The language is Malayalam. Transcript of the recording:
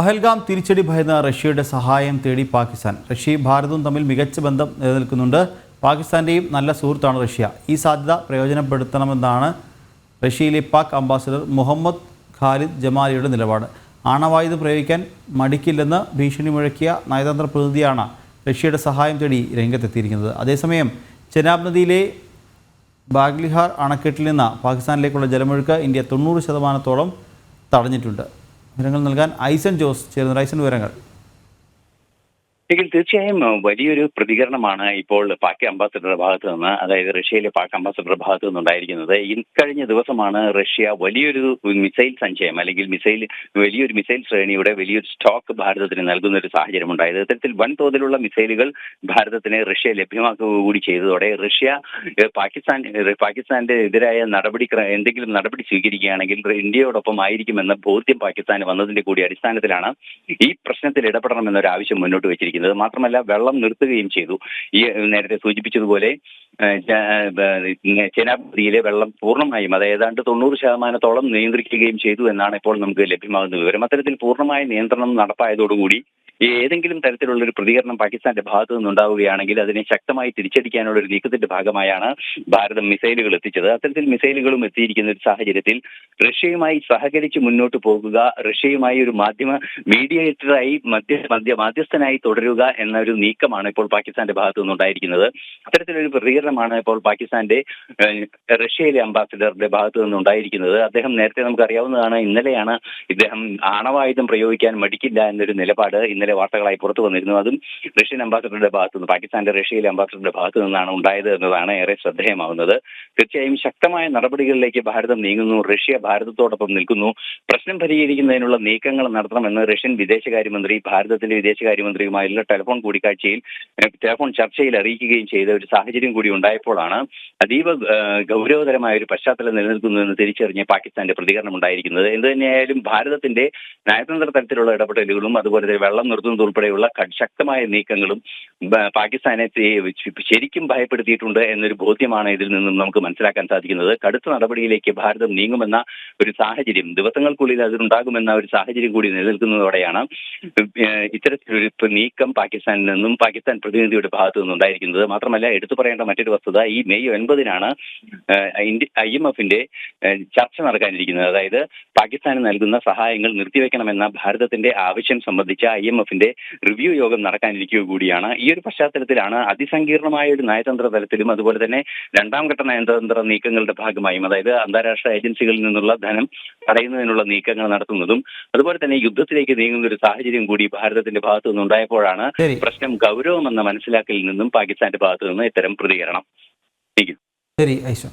പഹൽഗാം തിരിച്ചടി ഭയന്ന റഷ്യയുടെ സഹായം തേടി പാകിസ്ഥാൻ. റഷ്യയും ഭാരതവും തമ്മിൽ മികച്ച ബന്ധം നിലനിൽക്കുന്നുണ്ട്. പാകിസ്ഥാന്റെയും നല്ല സുഹൃത്താണ് റഷ്യ. ഈ സാധ്യത പ്രയോജനപ്പെടുത്തണമെന്നാണ് റഷ്യയിലെ പാക് അംബാസഡർ മുഹമ്മദ് ഖാലിദ് ജമാലിയുടെ നിലപാട്. ആണവായുധം പ്രയോഗിക്കാൻ മടിക്കില്ലെന്ന് ഭീഷണി മുഴക്കിയ നയതന്ത്ര പ്രതിനിധിയാണ് റഷ്യയുടെ സഹായം തേടി രംഗത്തെത്തിയിരിക്കുന്നത്. അതേസമയം ചെനാബ് നദിയിലെ ബാഗ്ലിഹാർ അണക്കെട്ടിൽ നിന്ന് പാകിസ്ഥാനിലേക്കുള്ള ജലമൊഴുക്ക് ഇന്ത്യ തൊണ്ണൂറ് ശതമാനത്തോളം തടഞ്ഞിട്ടുണ്ട്. വിവരങ്ങൾ നൽകാൻ ഐസൻ ജോസ് ചേരുന്ന ഐസൻ വിവരങ്ങൾ. എങ്കിൽ തീർച്ചയായും വലിയൊരു പ്രതികരണമാണ് ഇപ്പോൾ പാക് അംബാസഡറുടെ ഭാഗത്ത് നിന്ന് അതായത് റഷ്യയിലെ പാക് അംബാസഡറുടെ ഭാഗത്ത് നിന്നുണ്ടായിരിക്കുന്നത്. ഇക്കഴിഞ്ഞ ദിവസമാണ് റഷ്യ വലിയൊരു മിസൈൽ സഞ്ചയം അല്ലെങ്കിൽ മിസൈൽ വലിയൊരു മിസൈൽ ശ്രേണിയുടെ വലിയൊരു സ്റ്റോക്ക് ഭാരതത്തിന് നൽകുന്ന ഒരു സാഹചര്യം ഉണ്ടായത് ഇത്തരത്തിൽ വൻതോതിലുള്ള മിസൈലുകൾ ഭാരതത്തിന് റഷ്യ ലഭ്യമാക്കുക കൂടി ചെയ്തതോടെ റഷ്യ പാകിസ്ഥാൻ പാകിസ്ഥാന്റെ എതിരായ നടപടി എന്തെങ്കിലും നടപടി സ്വീകരിക്കുകയാണെങ്കിൽ ഇന്ത്യയോടൊപ്പം ആയിരിക്കുമെന്ന ബോധ്യം പാകിസ്ഥാന് വന്നതിന്റെ കൂടി അടിസ്ഥാനത്തിലാണ് ഈ പ്രശ്നത്തിൽ ഇടപെടണമെന്നൊരു ആവശ്യം മുന്നോട്ട് വെച്ചിരിക്കുന്നത്. മാത്രമല്ല വെള്ളം നിർത്തുകയും ചെയ്തു. ഈ നേരത്തെ സൂചിപ്പിച്ചതുപോലെ ഏഹ്, ജ- ഏഹ്, ചെനാബ് നദിയിലെ വെള്ളം പൂർണമായും അത് ഏതാണ്ട് തൊണ്ണൂറ് ശതമാനത്തോളം നിയന്ത്രിക്കുകയും ചെയ്തു എന്നാണ് ഇപ്പോൾ നമുക്ക് ലഭ്യമാകുന്ന വിവരം. അത്തരത്തിൽ പൂർണമായ നിയന്ത്രണം നടപ്പായതോടുകൂടി ഏതെങ്കിലും തരത്തിലുള്ള ഒരു പ്രതികരണം പാകിസ്ഥാന്റെ ഭാഗത്തു നിന്നുണ്ടാവുകയാണെങ്കിൽ അതിനെ ശക്തമായി തിരിച്ചടിക്കാനുള്ള ഒരു നീക്കത്തിന്റെ ഭാഗമായാണ് ഭാരതം മിസൈലുകൾ എത്തിച്ചത്. അത്തരത്തിൽ മിസൈലുകളും എത്തിയിരിക്കുന്ന ഒരു സാഹചര്യത്തിൽ റഷ്യയുമായി സഹകരിച്ച് മുന്നോട്ട് പോകുക റഷ്യയുമായി ഒരു മാധ്യമ മീഡിയേറ്ററായി മധ്യ മധ്യ മാധ്യസ്ഥനായി തുടരുക എന്ന ഒരു നീക്കമാണ് ഇപ്പോൾ പാകിസ്ഥാന്റെ ഭാഗത്തു നിന്നുണ്ടായിരിക്കുന്നത്. അത്തരത്തിലൊരു പ്രതികരണമാണ് ഇപ്പോൾ പാകിസ്ഥാന്റെ റഷ്യയിലെ അംബാസിഡറുടെ ഭാഗത്തു നിന്നുണ്ടായിരിക്കുന്നത്. അദ്ദേഹം നേരത്തെ നമുക്കറിയാവുന്നതാണ് ഇന്നലെയാണ് ഇദ്ദേഹം ആണവായുധം പ്രയോഗിക്കാൻ മടിക്കില്ല എന്നൊരു നിലപാട് ഇന്നലെ വാർത്തകളായി പുറത്തു വന്നിരുന്നു. അതും റഷ്യൻ അംബാസഡറുടെ ഭാഗത്തു നിന്ന് പാകിസ്ഥാന്റെ റഷ്യയിലെ അംബാസഡറുടെ ഭാഗത്തു നിന്നാണ് ഉണ്ടായത് എന്നതാണ് ഏറെ ശ്രദ്ധേയമാവുന്നത്. തീർച്ചയായും ശക്തമായ നടപടികളിലേക്ക് ഭാരതം നീങ്ങുന്നു റഷ്യ ഭാരതത്തോടൊപ്പം നിൽക്കുന്നു. പ്രശ്നം പരിഹരിക്കുന്നതിനുള്ള നീക്കങ്ങൾ നടത്തണമെന്ന് റഷ്യൻ വിദേശകാര്യമന്ത്രി ഭാരതത്തിന്റെ വിദേശകാര്യമന്ത്രിയുമായുള്ള ടെലിഫോൺ കൂടിക്കാഴ്ചയിൽ ടെലിഫോൺ ചർച്ചയിൽ അറിയിക്കുകയും ചെയ്ത ഒരു സാഹചര്യം കൂടി ഉണ്ടായപ്പോഴാണ് അതീവ ഗൗരവതരമായ ഒരു പശ്ചാത്തലം നിലനിൽക്കുന്നുവെന്ന് തിരിച്ചറിഞ്ഞ് പാകിസ്ഥാന്റെ പ്രതികരണം ഉണ്ടായിരിക്കുന്നത്. എന്ത് തന്നെയായാലും ഭാരതത്തിന്റെ നയതന്ത്ര തലത്തിലുള്ള ഇടപെടലുകളും അതുപോലെ തന്നെ വെള്ളം ഉൾപ്പെടെയുള്ള ശക്തമായ നീക്കങ്ങളും പാകിസ്ഥാനെ ശരിക്കും ഭയപ്പെടുത്തിയിട്ടുണ്ട് എന്നൊരു ബോധ്യമാണ് ഇതിൽ നിന്നും നമുക്ക് മനസ്സിലാക്കാൻ സാധിക്കുന്നത്. കടുത്ത നടപടിയിലേക്ക് ഭാരതം നീങ്ങുമെന്ന ഒരു സാഹചര്യം ദിവസങ്ങൾക്കുള്ളിൽ അതിനുണ്ടാകുമെന്ന ഒരു സാഹചര്യം കൂടി നിലനിൽക്കുന്നതോടെയാണ് ഇത്തരത്തിലൊരു നീക്കം പാകിസ്ഥാനിൽ നിന്നും പാകിസ്ഥാൻ പ്രതിനിധിയുടെ ഭാഗത്തു നിന്നുണ്ടായിരിക്കുന്നത് മാത്രമല്ല എടുത്തു പറയേണ്ട മറ്റൊരു വസ്തുത ഈ മെയ് ഒൻപതിനാണ് ഐ എം എഫിന്റെ ചർച്ച നടക്കാനിരിക്കുന്നത്. അതായത് പാകിസ്ഥാന് നൽകുന്ന സഹായങ്ങൾ നിർത്തിവെക്കണമെന്ന ഭാരതത്തിന്റെ ആവശ്യം സംബന്ധിച്ച ഐ എം എഫിന്റെ റിവ്യൂ യോഗം നടക്കാനിരിക്കുക കൂടിയാണ്. ഈ ഒരു പശ്ചാത്തലത്തിലാണ് അതിസങ്കീർണമായ ഒരു നയതന്ത്ര തലത്തിലും അതുപോലെ തന്നെ രണ്ടാം ഘട്ട നയതന്ത്ര നീക്കങ്ങളുടെ ഭാഗമായും അതായത് അന്താരാഷ്ട്ര ഏജൻസികളിൽ നിന്നുള്ള ധനം തടയുന്നതിനുള്ള നീക്കങ്ങൾ നടത്തുന്നതും അതുപോലെ തന്നെ യുദ്ധത്തിലേക്ക് നീങ്ങുന്ന ഒരു സാഹചര്യം കൂടി ഭാരതത്തിന്റെ ഭാഗത്തു നിന്നുണ്ടായപ്പോഴാണ് പ്രശ്നം ഗൗരവമെന്ന മനസ്സിലാക്കലിൽ നിന്നും പാകിസ്ഥാന്റെ ഭാഗത്തു നിന്ന് ഇത്തരം പ്രതികരണം. ശരി ഐസൻ